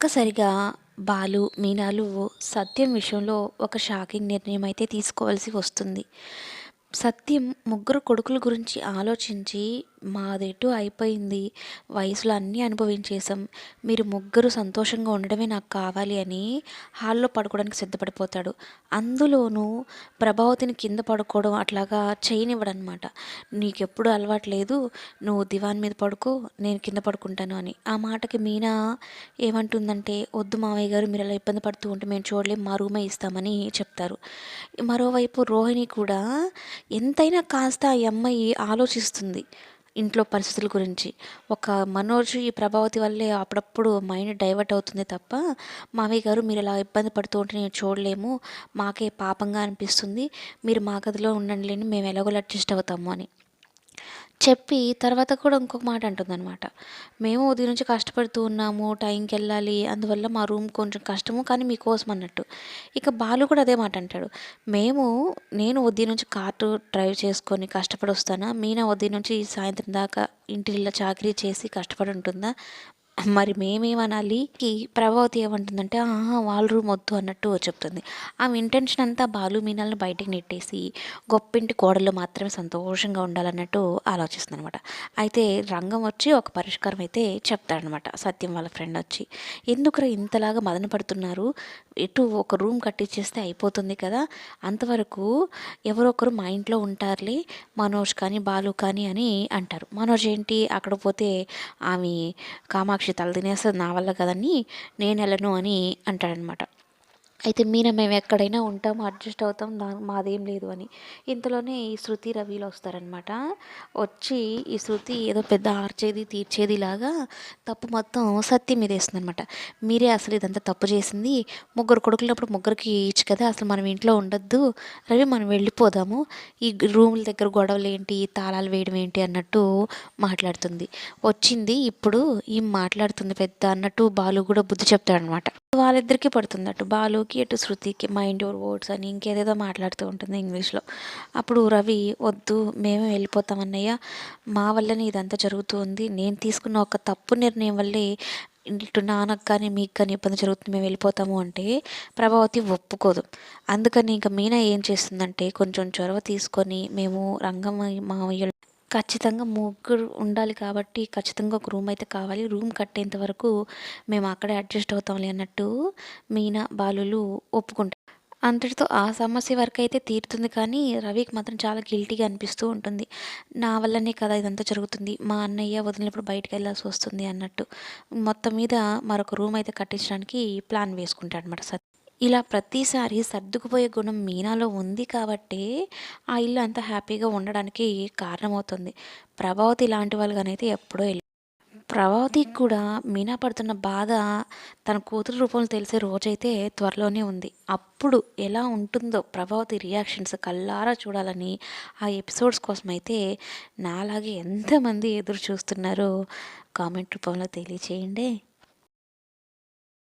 ఒక్కసారిగా బాలు మీనాలు సత్యం విషయంలో ఒక షాకింగ్ నిర్ణయం అయితే తీసుకోవాల్సి వస్తుంది. సత్యం ముగ్గురు కొడుకుల గురించి ఆలోచించి మాదేటో అయిపోయింది? వయసులో అన్నీ అనుభవించేసాం మీరు ముగ్గురు సంతోషంగా ఉండడమే నాకు కావాలి అని హాల్లో పడుకోవడానికి సిద్ధపడిపోతాడు. అందులోనూ ప్రభావతిని కింద పడుకోవడం అట్లాగా చేయనివ్వడనమాట నీకెప్పుడు అలవాటు లేదు. నువ్వు దివాన్ మీద పడుకో నేను కింద పడుకుంటాను అని. ఆ మాటకి మీనా ఏమంటుందంటే వద్దు మావయ్య గారు మీరు అలా ఇబ్బంది పడుతూ ఉంటే మేము చూడలేం మా రూమే ఇస్తామని చెప్తారు. మరోవైపు రోహిణి కూడా ఎంతైనా కాస్త ఆ అమ్మాయి ఆలోచిస్తుంది. ఇంట్లో పరిస్థితుల గురించి. ఒక మనోజ్ ఈ ప్రభావతి వల్లే అప్పుడప్పుడు మైండ్ డైవర్ట్ అవుతుంది తప్ప మామయ్య గారు మీరు ఇలా ఇబ్బంది పడుతూ ఉంటే నేను చూడలేము మాకే పాపంగా అనిపిస్తుంది మీరు మా గదిలో ఉండండి మేము ఎలాగోలు అడ్జస్ట్ అవుతాము అని. చెప్పి తర్వాత కూడా ఇంకొక మాట అంటుందన్నమాట. మేము ఉదయం నుంచి కష్టపడుతూ ఉన్నాము టైంకి వెళ్ళాలి. అందువల్ల మా రూమ్ కొంచెం కష్టము కానీ మీకోసం అన్నట్టు. ఇక బాలు కూడా అదే మాట అంటాడు. మేము నేను ఉదయం నుంచి కార్టు డ్రైవ్ చేసుకొని కష్టపడి వస్తానా మీనా ఉదయం నుంచి సాయంత్రం దాకా ఇంటిలో చాకరీ చేసి కష్టపడి ఉంటుందా? మరి మేమేమనాలి? కి ప్రభావతి ఏమంటుందంటే ఆహా వాళ్ళ రూమ్ వద్దు అన్నట్టు చెప్తుంది. ఆమె ఇంటెన్షన్ అంతా బాలు మీనాలను బయటికి నెట్టేసి గొప్పింటి కోడలు మాత్రమే సంతోషంగా ఉండాలన్నట్టు ఆలోచిస్తుంది అనమాట అయితే రంగం వచ్చి ఒక పరిష్కారం అయితే చెప్తాడనమాట సత్యం వాళ్ళ ఫ్రెండ్ వచ్చి. ఎందుకురా ఇంతలాగా మదన పడుతున్నారు? ఎటు ఒక రూమ్ కట్టించేస్తే అయిపోతుంది కదా? అంతవరకు ఎవరొకరు మా ఇంట్లో ఉంటారులే మనోజ్ కానీ బాలు కానీ అని అంటారు. మనోజ్ ఏంటి? అక్కడ పోతే ఆమె కామాక్షి తల తినేస్తుంది నా వల్ల కదని నేను వెళ్ళను అని అంటాడనమాట అయితే మీన మేము ఎక్కడైనా ఉంటాం అడ్జస్ట్ అవుతాం దా మాదేం లేదు అని. ఇంతలోనే ఈ శృతి రవిలో వస్తారనమాట వచ్చి ఈ శృతి ఏదో పెద్ద ఆర్చేది తీర్చేది లాగా తప్పు మొత్తం సత్యం మీద అనమాట మీరే అసలు ఇదంతా తప్పు చేసింది. ముగ్గురు కొడుకులప్పుడు ముగ్గురికి ఇచ్చు కదా అసలు మనం ఇంట్లో ఉండొద్దు. రవి మనం వెళ్ళిపోదాము. ఈ రూముల దగ్గర గొడవలు ఏంటి తాళాలు వేయడం ఏంటి అన్నట్టు మాట్లాడుతుంది. వచ్చింది ఇప్పుడు ఈ మాట్లాడుతుంది పెద్ద? అన్నట్టు బాలు కూడా బుద్ధి చెప్తాడనమాట వాళ్ళిద్దరికీ పడుతుంది అటు రవికి ఇటు శృతికి మైండ్ యువర్ వర్డ్స్ అని ఇంకేదేదో మాట్లాడుతూ ఉంటుంది ఇంగ్లీష్లో. అప్పుడు రవి వద్దు మేమే వెళ్ళిపోతాం అన్నయ్య. మా వల్లనే ఇదంతా జరుగుతుంది నేను తీసుకున్న ఒక తప్పు నిర్ణయం వల్లే ఇటు నాన్నకు కానీ మీకు కానీ ఇబ్బంది జరుగుతుంది మేము వెళ్ళిపోతాము అంటే ప్రభావతి ఒప్పుకోదు. అందుకని ఇంకా మీనా ఏం చేస్తుందంటే కొంచెం చొరవ తీసుకొని మేము రంగమ్మ మావయ్య ఖచ్చితంగా ముగ్గురు ఉండాలి కాబట్టి ఖచ్చితంగా ఒక రూమ్ అయితే కావాలి. రూమ్ కట్టేంత వరకు మేము అక్కడే అడ్జస్ట్ అవుతాంలే అన్నట్టు మీనా బాలులు ఒప్పుకుంటారు. అంతటితో ఆ సమస్య వరకు అయితే తీరుతుంది కానీ రవికి మాత్రం చాలా గిల్టీగా అనిపిస్తూ ఉంటుంది. నా వల్లనే కదా ఇదంతా జరుగుతుంది. మా అన్నయ్య వదిలినప్పుడు బయటకు వెళ్ళాల్సి వస్తుంది అన్నట్టు. మొత్తం మీద మరొక రూమ్ అయితే కట్టించడానికి ప్లాన్ వేసుకుంటాడు అనమాట సత్ ఇలా ప్రతిసారి సర్దుకుపోయే గుణం మీనాలో ఉంది కాబట్టే ఆ ఇల్లు అంత హ్యాపీగా ఉండడానికి కారణమవుతుంది. ప్రభావతి లాంటి వాళ్ళుగానైతే ఎప్పుడో వెళ్ళి ప్రభావతికి కూడా మీనా పడుతున్న బాధ తన కూతురు రూపంలో తెలిసే రోజైతే త్వరలోనే ఉంది. అప్పుడు ఎలా ఉంటుందో ప్రభావతి రియాక్షన్స్ కల్లారా చూడాలని ఆ ఎపిసోడ్స్ కోసం అయితే నాలాగే ఎంతమంది ఎదురు చూస్తున్నారో కామెంట్ రూపంలో తెలియచేయండి.